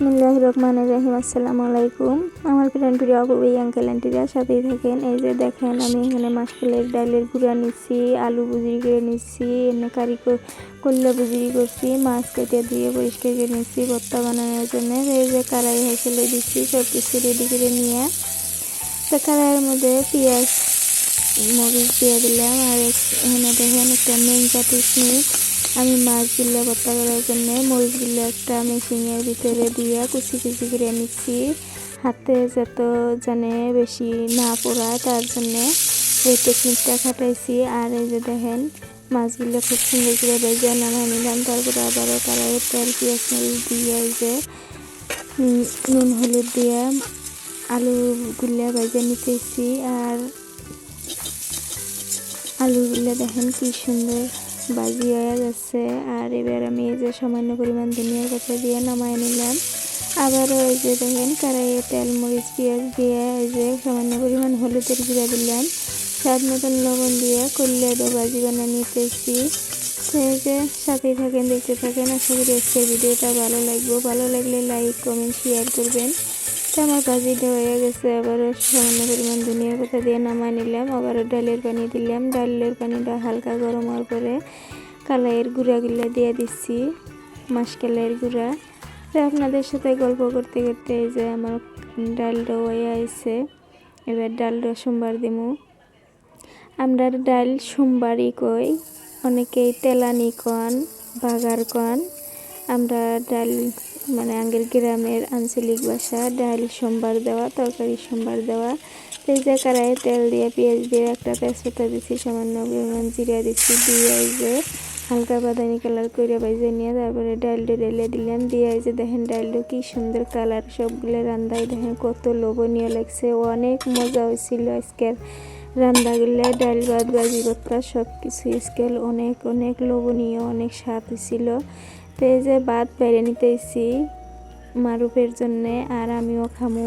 বিসমিল্লাহ রহমান রহিম, আসসালামু আলাইকুম। আমার ফ্রেন্ড প্রিয় এই আঙ্কেল আন্টিরা, সাথেই থাকেন। এই যে দেখেন, আমি এখানে মাসকালের ডালের গুঁড়া নিচ্ছি, আলু বুজরি করে নিচ্ছি, এমনি কারি করলা বুজরি করছি, মাছ কেটে দিয়ে পরিষ্কার করে নিচ্ছি, ভর্তা বানানোর জন্য। এই যে কারাই হাইসেলে দিচ্ছি সব কিছু রেডি করে নিয়ে। তো কারাইয়ের মধ্যে পেঁয়াজ, মরিচ দিয়ে দিলাম। আর এখানে দেখেন একটা মেন নিয়ে আমি মাছগুলো ভর্তা করার জন্য মরিচগুলো একটা মেশিনের ভিতরে দিয়ে কুচি কুচি করে নিচ্ছি। হাতে যত জানে বেশি না পোড়া তার জন্য এই টেকনিকটা খাটাইছি। আর এই যে দেখেন মাছগুলো খুব সুন্দর করে ভেজে নামাই নিলাম। তারপরে আবারও কড়াইয়ে তেল, পেঁয়াজ, মরিচ দিয়ে এই যে নুন, হলুদ দিয়ে আলুগুলো ভেজে নিতেছি। আর আলুগুলো দেখেন কি সুন্দর। বাজি হয়ে যাচ্ছে। আর এবার আমি এই যে সামান্য পরিমাণ ধনিয়ার পাতা দিয়ে নামায় নিলাম। আবারও এই যে দেখেন কড়াইয়ে তেল, মরিচ, পেঁয়াজ দিয়ে এই যে সামান্য পরিমাণ হলুদের গুঁড়া দিলাম। স্বাদ মতন লবণ দিয়ে করলে দো বাজি বানিয়ে নিতেছি তো এই যে সাথেই থাকেন, দেখতে থাকেন। আশা করি আজকের ভিডিওটা ভালো লাগবে। ভালো লাগলে লাইক কমেন্ট শেয়ার করবেন। তো আমার ভাজিটা হয়ে গেছে আবারও সামান্য পরিমাণ ধনিয়া পাতা দিয়ে নামাই নিলাম আবারও ডালের পানি দিলাম ডালের পানিটা হালকা গরম হওয়ার পরে কালাইয়ের গুঁড়াগুলো দিয়ে দিচ্ছি মাসকালাইয়ের গুঁড়া তো আপনাদের সাথে গল্প করতে করতে এই যে আমার ডালটা হয়ে আইছে এবার ডাল ডালটা সোমবার দিমু আমরা ডাল সোমবারই কই অনেকেই তেলানি কন বাগার কন আমরা ডাল মানে আগের গ্রামের আঞ্চলিক ভাষা, ডাল সোমবার দেওয়া, তরকারি সোমবার দেওয়া। যে কড়াইয়ে তেল দিয়ে, পেঁয়াজ দিয়ে একটা তেজপাতা দিচ্ছি সামান্য পরিমাণ জিরা দিচ্ছি দিয়ে যে হালকা বাদামি কালার করে বাইজে নিয়ে তারপরে ডালটা ঢেলে দিলাম। দিয়ে যে দেখেন ডালটা কি সুন্দর কালার, সবগুলো রান্দায় দেখেন কত লোভনীয় লাগছে, অনেক মজা হয়েছিল আজকের রান্নাগুলো ডাল, ভাত ভাজি ভর্তা সব কিছু স্কেল অনেক অনেক লোভনীয়, অনেক স্বাদ হয়েছিল। তো এই যে ভাত বাইরে নিতেছি মারুফের জন্যে, আর আমিও খামু।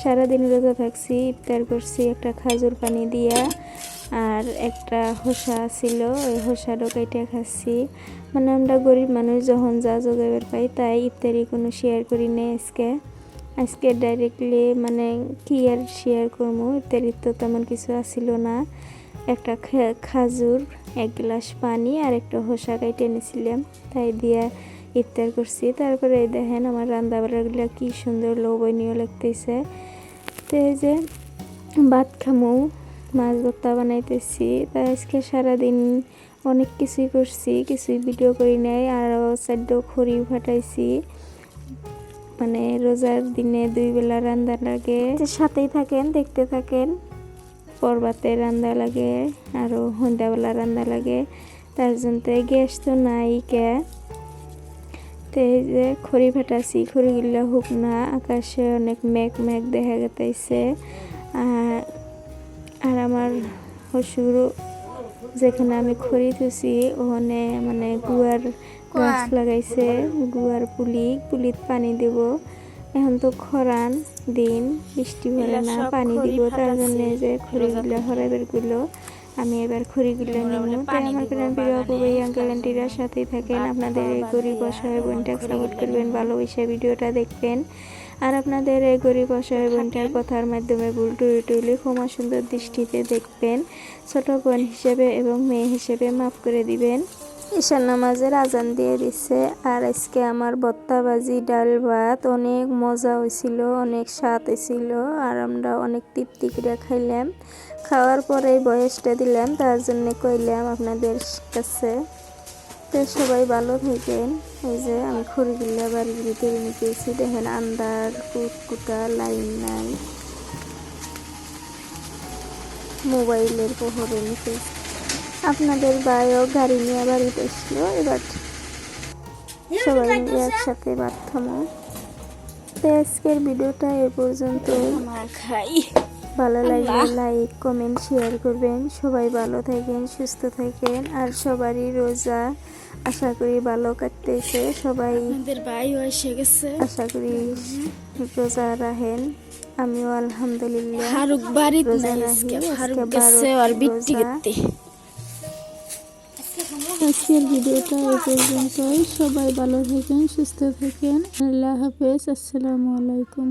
সারাদিন রোজা থাকছি, ইফতার করছি, একটা খাজুর পানি দিয়া, আর একটা হোসা ছিল, ওই হোসাটা কেটে খাচ্ছি। মানে আমরা গরিব মানুষ, যখন যা জোগাবার পাই, তাই ইফতারি কোনো শেয়ার করি না আজকে। আজকে ডাইরেক্টলি মানে কি আর শেয়ার করব ইত্যাদি তো তেমন কিছু আসিল না। একটা খাজুর, এক গ্লাস পানি আর একটা হোসা কাইটে এনেছিলাম। তাই দিয়া ইফতার করছি। তারপরে এই দেখেন আমার রান্দাবাড়াগুলো কি সুন্দর লোভনীয় লাগতেছে। তো এই যে ভাত খামু, মাছ ভর্তা বানাইতেছি। তাই আজকে সারাদিন অনেক কিছুই করছি, কিছুই ভিডিও করি নাই আরও চারড খড়ি ফাটাইছি। মানে রোজার দিনে দুই বেলা রান্না লাগে। তো সাথেই থাকেন, দেখতে থাকেন। পর্বাতে রান্না লাগে আরও সন্ধ্যাবেলা রান্না লাগে। তার জন্য গ্যাস তো নাই কে। তো এই যে খড়ি ফাটাছি খড়িগুলো হোক না আকাশে অনেক মেঘ মেঘ দেখা গেতেছে আর আমার হসুর যেখানে আমি খড়ি থুছি ওখানে মানে গুয়ার গাছ লাগাইছে গুয়ার পুলি পুলিত পানি দেব। এখন তো খরান দিন বৃষ্টি পড়ে না পানি দিব তার জন্য যে খড়িগুলো হরাইবারগুলো আমি এবার খড়িগুলো নিব। তাই আমার প্রাণ প্রিয় অপুবাই আঙ্কেল আন্টিরা সাথেই থাকেন। আপনাদের এই গরিব অসহায় বোনটা সাপোর্ট করবেন ভালোবেসে ভিডিওটা দেখবেন। আর আপনাদের এই গরিব অসহায় বোনটার কথার মাধ্যমে ভুল টুরি টুলি ক্ষমা সুন্দর দৃষ্টিতে দেখবেন। ছোট বোন হিসেবে এবং মেয়ে হিসেবে মাফ করে দিবেন। ঈশান নামাজের আজান দিয়ে দিচ্ছে আর আজকে আমার ভত্তাবাজি ডাল ভাত অনেক মজা হয়েছিল, অনেক স্বাদ হয়েছিল আর আমরা অনেক তৃপ্তি করে খাইলাম। খাওয়ার পরেই বয়সটা দিলাম, তার জন্য কইলাম আপনাদের কাছে। তো সবাই ভালো থাকেন। এই যে আমি খড়িগুলা বাড়ির ভিতরে নিতেছি, দেখেন আন্দার কুটকুটা লাইন নাই। মোবাইলের পোহরে নিতেছি। আপনাদের ভাইও গাড়ি নিয়ে বাড়িতে এসলো এবার সবাই মিলে একসাথে তো আজকের ভিডিওটা এ পর্যন্ত। ভালো লাগলে লাইক কমেন্ট শেয়ার করবেন। সবাই ভালো থাকেন সুস্থ থাকেন আর সবারই রোজা আশা করি ভালো কাটতেছে। সবাই আশা করি রোজা রাখেন। আমিও আলহামদুলিল্লাহ ফারুক রোজা আজকে বারো রোজা। আজকের ভিডিওটা এই পর্যন্তই। সবাই ভালো থাকেন সুস্থ থাকেন। আল্লাহ হাফেজ আসসালামু আলাইকুম।